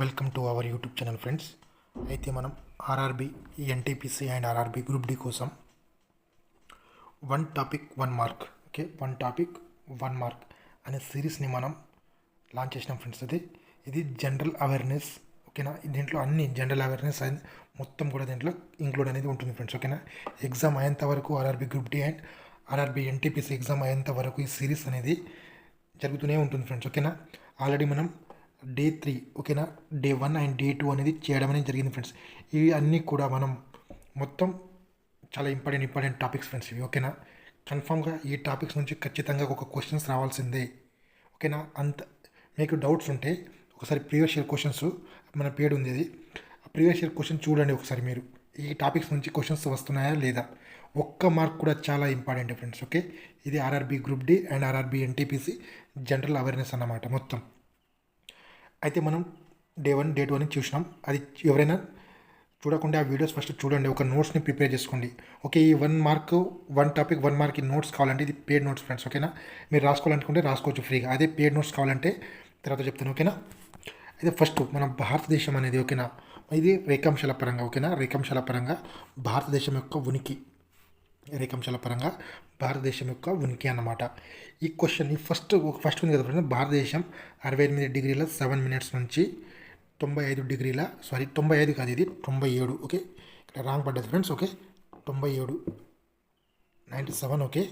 Welcome to our YouTube channel friends. అయితే మనం RRB NTPC and RRB group D కోసం one topic one mark okay? One topic one mark అనే సిరీస్ని మనం launch చేసినాం friends ఇది ఇది జనరల్ అవేర్నెస్ ఓకేనా? దీంట్లో అన్ని జనరల్ అవేర్నెస్ అండ్ మొత్తం కూడా దీంట్లో ఇంక్లూడ్ అనేది ఉంటుంది ఫ్రెండ్స్ ఓకేనా? ఎగ్జామ్ అయ్యేంత వరకు RRB group D and RRB NTPC exam అయ్యేంత వరకు ఈ సిరీస్ అనేది జరుగుతూనే ఉంటుంది ఫ్రెండ్స్ ఓకేనా? ఆల్రెడీ మనం డే త్రీ ఓకేనా? Day one and day two అనేది చేయడం అనేది జరిగింది ఫ్రెండ్స్. ఇవి అన్నీ కూడా మనం మొత్తం చాలా ఇంపార్టెంట్ ఇంపార్టెంట్ టాపిక్స్ ఫ్రెండ్స్ ఇవి ఓకేనా? కన్ఫామ్గా ఈ టాపిక్స్ నుంచి ఖచ్చితంగా ఒక క్వశ్చన్స్ రావాల్సిందే ఓకేనా? అంత మీకు డౌట్స్ ఉంటే ఒకసారి ప్రీవియస్ ఇయర్ క్వశ్చన్స్ మన పేడ్ ఉంది అది. ఆ ప్రీవియస్ ఇయర్ క్వశ్చన్ చూడండి ఒకసారి మీరు. ఈ టాపిక్స్ నుంచి క్వశ్చన్స్ వస్తున్నాయా లేదా? ఒక్క మార్క్ కూడా చాలా ఇంపార్టెంట్ ఫ్రెండ్స్ ఓకే? ఇది RRB group D and RRB NTPC general awareness అన్నమాట మొత్తం. అయితే మనం డే వన్ డే టూ అని చూసినాం. అది ఎవరైనా చూడకుండా ఆ వీడియోస్ ఫస్ట్ చూడండి. ఒక నోట్స్ని ప్రిపేర్ చేసుకోండి. ఓకే ఈ one mark one topic one mark notes కావాలంటే ఇది పేడ్ నోట్స్ ఫ్రెండ్స్ ఓకేనా? మీరు రాసుకోవాలనుకుంటే రాసుకోవచ్చు ఫ్రీగా. అదే పేడ్ నోట్స్ కావాలంటే తర్వాత చెప్తాను ఓకేనా? అయితే ఫస్ట్ మన భారతదేశం అనేది ఓకేనా? ఇది రేఖాంశాల పరంగా ఓకేనా? రేఖాంశాల పరంగా భారతదేశం యొక్క ఉనికి. రేఖాంశాల పరంగా భారతదేశం యొక్క ఉనికి అన్నమాట. ఈ క్వశ్చన్ ఈ ఫస్ట్ ఫస్ట్ ఉంది కదా భారతదేశం అరవై ఎనిమిది డిగ్రీల సెవెన్ మినిట్స్ నుంచి తొంభై ఐదు డిగ్రీల సారీ తొంభై ఐదు కాదు ఇది తొంభై ఏడు ఓకే ఇక్కడ రాంగ్ పడ్డది ఫ్రెండ్స్ ఓకే తొంభై ఏడు నైంటీ సెవెన్ ఓకే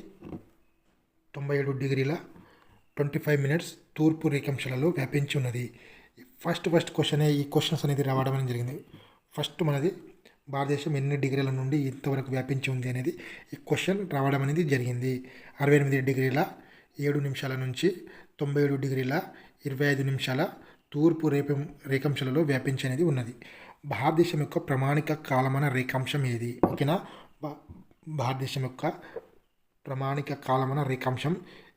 తొంభై ఏడు డిగ్రీల ట్వంటీ ఫైవ్ మినిట్స్ తూర్పు రేఖాంశాలలో వ్యాపించి ఉన్నది. ఫస్ట్ ఫస్ట్ క్వశ్చనే ఈ క్వశ్చన్స్ అనేది రావడం అనేది జరిగింది. ఫస్ట్ మనది భారతదేశం ఎన్ని డిగ్రీల నుండి ఇంతవరకు వ్యాపించి ఉంది అనేది ఈ క్వశ్చన్ రావడం అనేది జరిగింది. అరవై ఎనిమిది డిగ్రీల ఏడు నిమిషాల నుంచి తొంభై ఏడు డిగ్రీల ఇరవై ఐదు నిమిషాల తూర్పు రేపం రేఖాంశాలలో వ్యాపించి అనేది ఉన్నది. భారతదేశం యొక్క ప్రామాణిక కాలమైన రేఖాంశం ఏది? ఓకేనా? భారతదేశం యొక్క ప్రామాణిక కాలమైన రేఖాంశం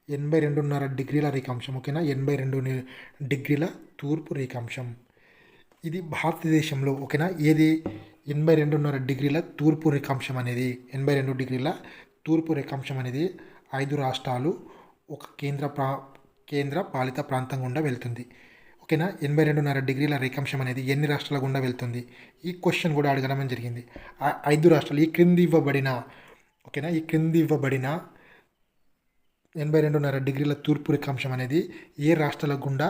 ఎనభై రెండున్నర డిగ్రీల రేఖాంశం ఓకేనా? ఎనభై రెండు డిగ్రీల తూర్పు రేఖాంశం. ఇది భారతదేశంలో ఓకేనా? ఏది? ఎనభై రెండున్నర డిగ్రీల తూర్పు రేఖాంశం అనేది ఎనభై రెండు డిగ్రీల తూర్పు రేఖాంశం అనేది ఐదు రాష్ట్రాలు ఒక కేంద్ర ప్రా కేంద్ర పాలిత ప్రాంతం గుండా వెళ్తుంది. ఓకేనా? ఎనభై రెండున్నర డిగ్రీల రేఖాంశం అనేది ఎన్ని రాష్ట్రాల గుండా వెళ్తుంది? ఈ క్వశ్చన్ కూడా అడగడం జరిగింది. ఆ ఐదు రాష్ట్రాలు ఈ క్రింది ఇవ్వబడిన ఓకేనా? ఈ క్రింది ఇవ్వబడిన ఎనభై రెండున్నర డిగ్రీల తూర్పు రేఖాంశం అనేది ఏ రాష్ట్రాల గుండా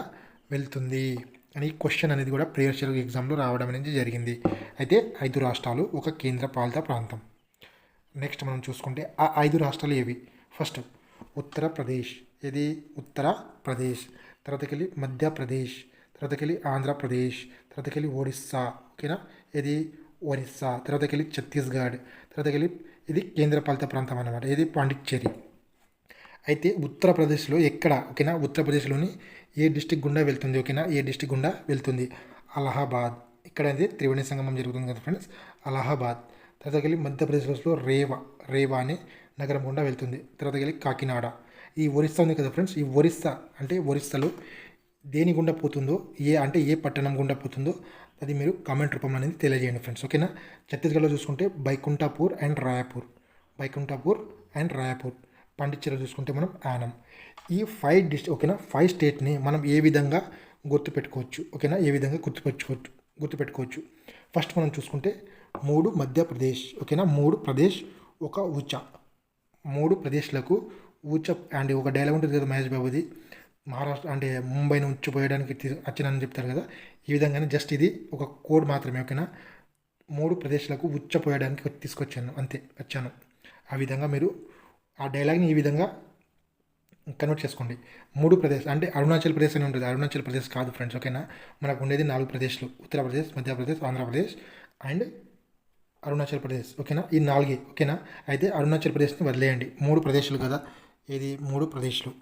వెళ్తుంది? అని క్వశ్చన్ అనేది కూడా ప్రియర్ ఎగ్జామ్లో రావడం అనేది జరిగింది. అయితే ఐదు రాష్ట్రాలు ఒక కేంద్ర పాలిత ప్రాంతం. నెక్స్ట్ మనం చూసుకుంటే ఆ ఐదు రాష్ట్రాలు ఏవి? ఫస్ట్ ఉత్తరప్రదేశ్. ఇది ఉత్తరప్రదేశ్. తర్వాతకెళ్ళి మధ్యప్రదేశ్. తర్వాతకెళ్ళి ఆంధ్రప్రదేశ్. తర్వాతకెళ్ళి ఒడిస్సా ఓకేనా ఇది ఒరిస్సా. తర్వాతకెళ్ళి ఛత్తీస్గఢ్. తర్వాతకెళ్ళి ఇది కేంద్రపాలిత ప్రాంతం అన్నమాట. ఇది పాండిచ్చేరి. అయితే ఉత్తరప్రదేశ్లో ఎక్కడ? ఓకేనా? ఉత్తరప్రదేశ్లోని ఏ డిస్టిక్ గుండా వెళ్తుంది? ఓకేనా? ఏ డిస్టిక్ గుండా వెళ్తుంది? అలహాబాద్. ఇక్కడ అయితే త్రివేణి సంగమం జరుగుతుంది కదా ఫ్రెండ్స్? అలహాబాద్. తర్వాత వెళ్ళి మధ్యప్రదేశ్లో రేవా. రేవా అనే నగరం గుండా వెళ్తుంది. తర్వాత వెళ్ళి కాకినాడ. ఈ ఒరిస్సా ఉంది కదా ఫ్రెండ్స్? ఈ ఒరిస్సా అంటే ఒరిస్సాలో దేని గుండా పోతుందో ఏ అంటే ఏ పట్టణం గుండా పోతుందో అది మీరు కామెంట్ రూపంలో అనేది తెలియజేయండి ఫ్రెండ్స్. ఓకేనా? ఛత్తీస్గఢ్లో చూసుకుంటే బైకుంఠాపూర్ అండ్ రాయపూర్. బైకుంఠాపూర్ అండ్ రాయపూర్. పాండిచ్చేరిలో చూసుకుంటే మనం యానం ఈ ఫైవ్ డిస్ట్ ఓకేనా? ఫైవ్ స్టేట్ని మనం ఏ విధంగా గుర్తుపెట్టుకోవచ్చు? ఓకేనా? ఏ విధంగా గుర్తుపెట్టుకోవచ్చు? గుర్తుపెట్టుకోవచ్చు. ఫస్ట్ మనం చూసుకుంటే మూడు మధ్యప్రదేశ్ ఓకేనా? మూడు ప్రదేశ్ ఒక ఉచ మూడు ప్రదేశ్లకు ఊచ అండ్ ఒక డైలాగ్ ఉంటుంది కదా మహేష్ బాబుది. మహారాష్ట్ర అంటే ముంబైని ఉంచిపోయడానికి వచ్చినని చెప్తారు కదా. ఈ విధంగానే జస్ట్ ఇది ఒక కోడ్ మాత్రమే ఓకేనా? మూడు ప్రదేశాలకు ఉచ్చపోయడానికి తీసుకొచ్చాను అంతే వచ్చాను. ఆ విధంగా మీరు ఆ డైలాగ్ని ఈ విధంగా కన్వర్ట్ చేసుకోండి. మూడు ప్రదేశ్ అంటే అరుణాచల్ ప్రదేశ్ అని ఉంటుంది. అరుణాచల్ ప్రదేశ్ కాదు ఫ్రెండ్స్ ఓకేనా మనకు ఉండేది నాలుగు ప్రదేశ్లు. ఉత్తరప్రదేశ్ మధ్యప్రదేశ్ ఆంధ్రప్రదేశ్ అండ్ అరుణాచల్ ప్రదేశ్ ఓకేనా ఈ నాలుగే ఓకేనా అయితే అరుణాచల్ ప్రదేశ్ని వదిలేయండి. మూడు ప్రదేశాలు కదా? ఇది మూడు ప్రదేశాలు.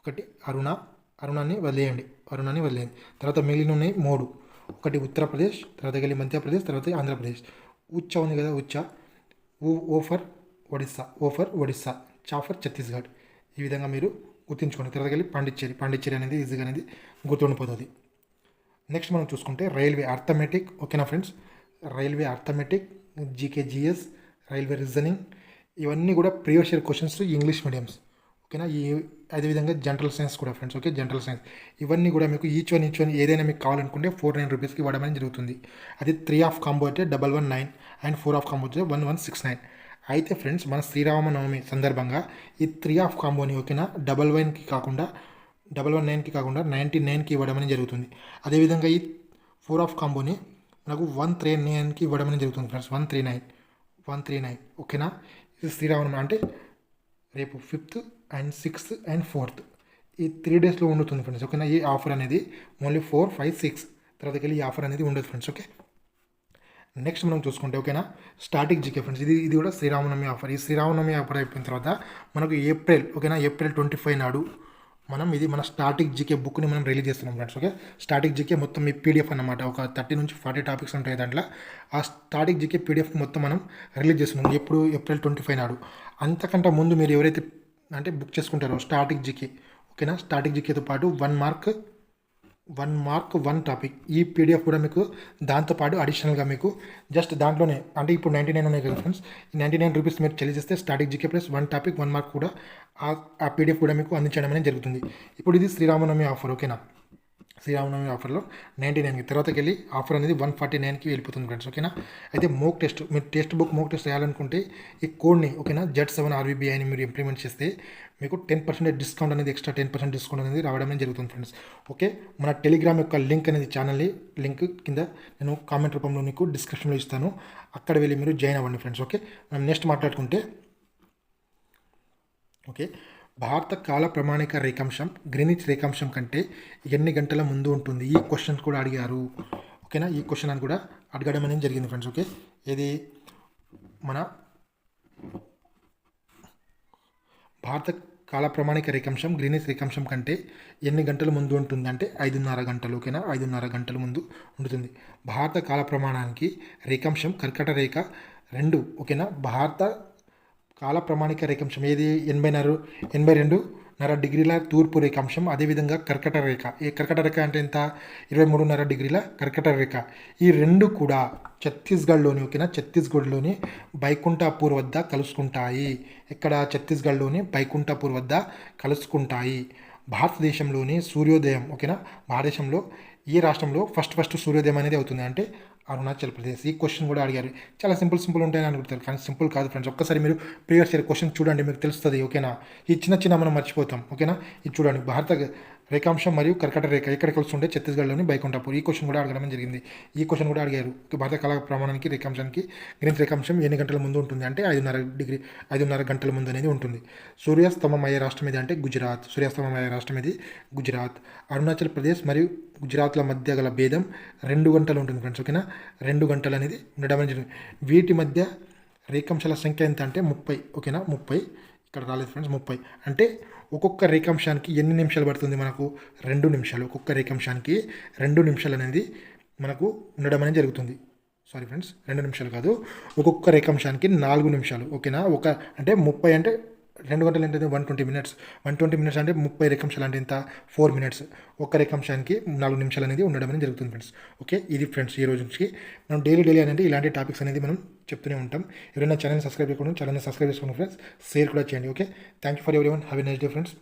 ఒకటి అరుణ అరుణాన్ని వదిలేయండి. అరుణాన్ని వదిలేయండి. తర్వాత మిగిలిన ఉన్నాయి మూడు. ఒకటి ఉత్తరప్రదేశ్ తర్వాత వెళ్ళి మధ్యప్రదేశ్ తర్వాత ఆంధ్రప్రదేశ్ ఉచ్చ ఉంది కదా ఉచ్చ. ఓ ఓఫర్ ఒడిస్సా. ఓఫర్ ఒడిస్సా. చాఫర్ ఛత్తీస్గఢ్ ఈ విధంగా మీరు గుర్తుంచుకోండి. తర్వాత వెళ్ళి పాండిచ్చేరి పాండిచ్చేరి అనేది ఈజీగా అనేది గుర్తుండిపోతుంది. నెక్స్ట్ మనం చూసుకుంటే రైల్వే అర్థమెటిక్ ఓకేనా friends? Railway arithmetic GK GS railway reasoning ఇవన్నీ కూడా previous year questions English mediums ఓకేనా? ఈ అదేవిధంగా జనరల్ సైన్స్ కూడా ఫ్రెండ్స్. ఓకే? జనరల్ సైన్స్ ఇవన్నీ కూడా మీకు ఈచ్ వన్ ఈచ్ వన్ ఏదైనా మీకు కావాలనుకుంటే ఫోర్ నైన్ రూపీస్కి ఇవ్వడం అనేది జరుగుతుంది. అది త్రీ ఆఫ్ కాంబో అయితే double one nine and four of combo అయితే వన్ వన్ సిక్స్ నైన్ అయితే ఫ్రెండ్స్ మన శ్రీరామనవమి సందర్భంగా ఈ త్రీ ఆఫ్ కాంబోని ఓకేనా? డబల్ వన్కి కాకుండా డబల్ వన్ నైన్కి కాకుండా నైంటీ నైన్కి ఇవ్వడం అనేది జరుగుతుంది. అదేవిధంగా ఈ ఫోర్ ఆఫ్ కాంబోని మనకు వన్ త్రీ నైన్కి ఇవ్వడం అనేది జరుగుతుంది friends. One three nine one three nine ఓకేనా? ఇది శ్రీరామనవమి అంటే రేపు fifth and sixth and fourth. ఈ త్రీ డేస్లో ఉండుతుంది ఫ్రెండ్స్ ఓకేనా? ఈ ఆఫర్ అనేది ఓన్లీ ఫోర్ ఫైవ్ సిక్స్. తర్వాతకి వెళ్ళి ఈ ఆఫర్ అనేది ఉండదు ఫ్రెండ్స్ ఓకే? నెక్స్ట్ మనం చూసుకుంటే ఓకేనా స్టార్టింగ్ జీకే ఫ్రెండ్స్ ఇది ఇది కూడా శ్రీరామనవమి ఆఫర్ ఈ శ్రీరామనవమి ఆఫర్ అయిపోయిన తర్వాత మనకు ఏప్రిల్ ఓకేనా ఏప్రిల్ ట్వంటీ ఫైవ్ నాడు మనం ఇది మన స్టార్టింగ్ జీకే బుక్ని మనం రిలీజ్ చేస్తున్నాం ఫ్రెండ్స్ ఓకే స్టార్టింగ్ జీకే మొత్తం మీ పీడిఎఫ్ అనమాట ఒక థర్టీ నుంచి ఫార్టీ టాపిక్స్ ఉంటాయి దాంట్లో. ఆ స్టార్టింగ్ జీకే పీడిఎఫ్ మొత్తం మనం రిలీజ్ చేస్తున్నాం ఎప్పుడు? ఏప్రిల్ ట్వంటీ ఫైవ్ నాడు. అంతకంటే ముందు మీరు ఎవరైతే అంటే బుక్ చేసుకుంటారో స్టార్టింగ్ జీకే ఓకేనా స్టార్టింగ్ జీకేతో పాటు one mark one mark one topic. ఈ పీడిఎఫ్ కూడా మీకు దాంతోపాటు అడిషనల్గా మీకు జస్ట్ దాంట్లోనే అంటే ఇప్పుడు నైంటీ నైన్ ఉన్నాయి కదా ఫ్రెండ్స్ ఈ నైంటీ నైన్ రూపీస్ మీరు చెల్లిస్తే starting GK plus one topic one mark కూడా ఆ ఆ పీడిఎఫ్ కూడా మీకు అందించడం అనేది జరుగుతుంది. ఇప్పుడు ఇది శ్రీరామనవమి ఆఫర్ ఓకేనా? శ్రీరామనవమి ఆఫర్లో నైంటీ నైన్కి తర్వాతకి వెళ్ళి ఆఫర్ అనేది వన్ ఫార్టీ నైన్కి వెళ్ళిపోతుంది ఫ్రెండ్స్ ఓకేనా అయితే మోక్ టెస్ట్ మీరు టెక్స్ట్ బుక్ మోక్ టెస్ట్ చేయాలనుకుంటే ఈ కోడ్ని ఓకేనా జెడ్ సెవెన్ ఆర్బీబీఐని మీరు ఇంప్లిమెంట్ చేస్తే మీకు టెన్ పర్సెంట్ డిస్కౌంట్ అనేది ఎక్స్ట్రా టెన్ పర్సెంట్ డిస్కౌంట్ అనేది రావడం జరుగుతుంది ఫ్రెండ్స్ ఓకే మన టెలిగ్రామ్ యొక్క లింక్ అనేది ఛానల్ని లింక్ కింద నేను కామెంట్ రూపంలో మీకు డిస్క్రిప్షన్లో ఇస్తాను. అక్కడ వెళ్ళి మీరు జాయిన్ అవ్వండి ఫ్రెండ్స్ ఓకే మనం నెక్స్ట్ మాట్లాడుకుంటే ఓకే భారత కాల ప్రమాణిక రేఖాంశం గ్రీనిచ్ రేఖాంశం కంటే ఎన్ని గంటల ముందు ఉంటుంది? ఈ క్వశ్చన్ కూడా అడిగారు. ఓకేనా? ఈ క్వశ్చన్ అని కూడా అడగడం అనేది జరిగింది ఫ్రెండ్స్ ఓకే? ఇది మన భారత కాల ప్రమాణిక రేఖాంశం గ్రీనిచ్ రేఖాంశం కంటే ఎన్ని గంటల ముందు ఉంటుంది? అంటే ఐదున్నర గంటలు ఓకేనా? ఐదున్నర గంటల ముందు ఉంటుంది. భారత కాల ప్రమాణానికి రేఖాంశం కర్కట రేఖ రెండు ఓకేనా? భారత కాల ప్రమాణిక రేఖాంశం ఏది? ఎనభైన్నర ఎనభై రెండు నర డిగ్రీల తూర్పు రేఖాంశం అదేవిధంగా కర్కట రేఖ. ఈ కర్కట రేఖ అంటే ఎంత? ఇరవై మూడున్నర డిగ్రీల కర్కట రేఖ. ఈ రెండు కూడా ఛత్తీస్గఢ్లోని ఓకేనా? ఛత్తీస్గఢ్లోని బైకుంఠాపూర్ వద్ద కలుసుకుంటాయి. ఇక్కడ ఛత్తీస్గఢ్లోని బైకుంఠాపూర్ వద్ద కలుసుకుంటాయి. భారతదేశంలోని సూర్యోదయం ఓకేనా? భారతదేశంలో ఏ రాష్ట్రంలో ఫస్ట్ ఫస్ట్ సూర్యోదయం అనేది అవుతుంది. అంటే అరుణాచల్ ప్రదేశ్. ఈ క్వశ్చన్ కూడా అడిగారు. చాలా సింపుల్ సింపుల్ ఉంటాయని అనుకుంటారు కానీ సింపుల్ కాదు ఫ్రెండ్స్ ఒక్కసారి మీరు ప్రీవియస్ ఇయర్ క్వశ్చన్ చూడండి మీకు తెలుస్తుంది. ఓకేనా? ఈ చిన్న చిన్న మనం మర్చిపోతాం. ఓకేనా? ఇది చూడండి. భారత రేఖాంశం మరియు కర్కట రేఖ ఎక్కడ కలుస్తుంటే ఛత్తీస్గఢ్లోని బైకుంఠాపూర్. ఈ క్వశ్చన్ కూడా అడగడం జరిగింది. ఈ క్వశ్చన్ కూడా అడిగారు. భారత కళా ప్రమాణానికి రేఖాంశానికి గ్రీన్ రేఖాంశం ఎన్ని గంటల ముందు ఉంటుంది అంటే ఐదున్నర డిగ్రీ ఐదున్నర గంటల ముందు అనేది ఉంటుంది. సూర్యాస్తమం అయ్యే రాష్ట్రం ఇది అంటే గుజరాత్. సూర్యాస్తమం అయ్యే రాష్ట్రం ఇది గుజరాత్. అరుణాచల్ ప్రదేశ్ మరియు గుజరాత్ల మధ్య గల భేదం రెండు గంటలు ఉంటుంది ఫ్రెండ్స్ ఓకేనా రెండు గంటలు అనేది ఉండడం జరిగింది. వీటి మధ్య రేఖాంశాల సంఖ్య ఎంత అంటే ముప్పై ఓకేనా ముప్పై. ఇక్కడ రాలేదు ఫ్రెండ్స్ ముప్పై. అంటే ఒక్కొక్క రేఖాంశానికి ఎన్ని నిమిషాలు పడుతుంది మనకు? రెండు నిమిషాలు. ఒక్కొక్క రేఖాంశానికి రెండు నిమిషాలు అనేది మనకు ఉండడం అనేది జరుగుతుంది. సారీ ఫ్రెండ్స్ రెండు నిమిషాలు కాదు. ఒక్కొక్క రేఖాంశానికి నాలుగు నిమిషాలు. ఓకేనా? ఒక అంటే ముప్పై అంటే రెండు గంటలు ఏంటంటే one twenty minutes one twenty minutes అంటే ముప్పై రేఖాంశాలు అంటే ఇంత ఫోర్ మినిట్స్ ఒక్క రేఖాంశానికి నాలుగు నిమిషాలు అనేది ఉండడం అనేది జరుగుతుంది ఫ్రెండ్స్ ఓకే ఇది ఫ్రెండ్స్ ఈ రోజు నుంచి. మనం డైలీ డైలీ అనేది ఇలాంటి టాపిక్స్ అనేది మనం చెప్తూనే ఉంటాం. ఎవరైనా ఛానల్ సబ్స్క్రైబ్ చేసుకోండి ఛానల్ సబ్స్క్రైబ్ చేసుకోండి ఫ్రెండ్స్ షేర్ కూడా చేయండి okay thank you for everyone have a nice day friends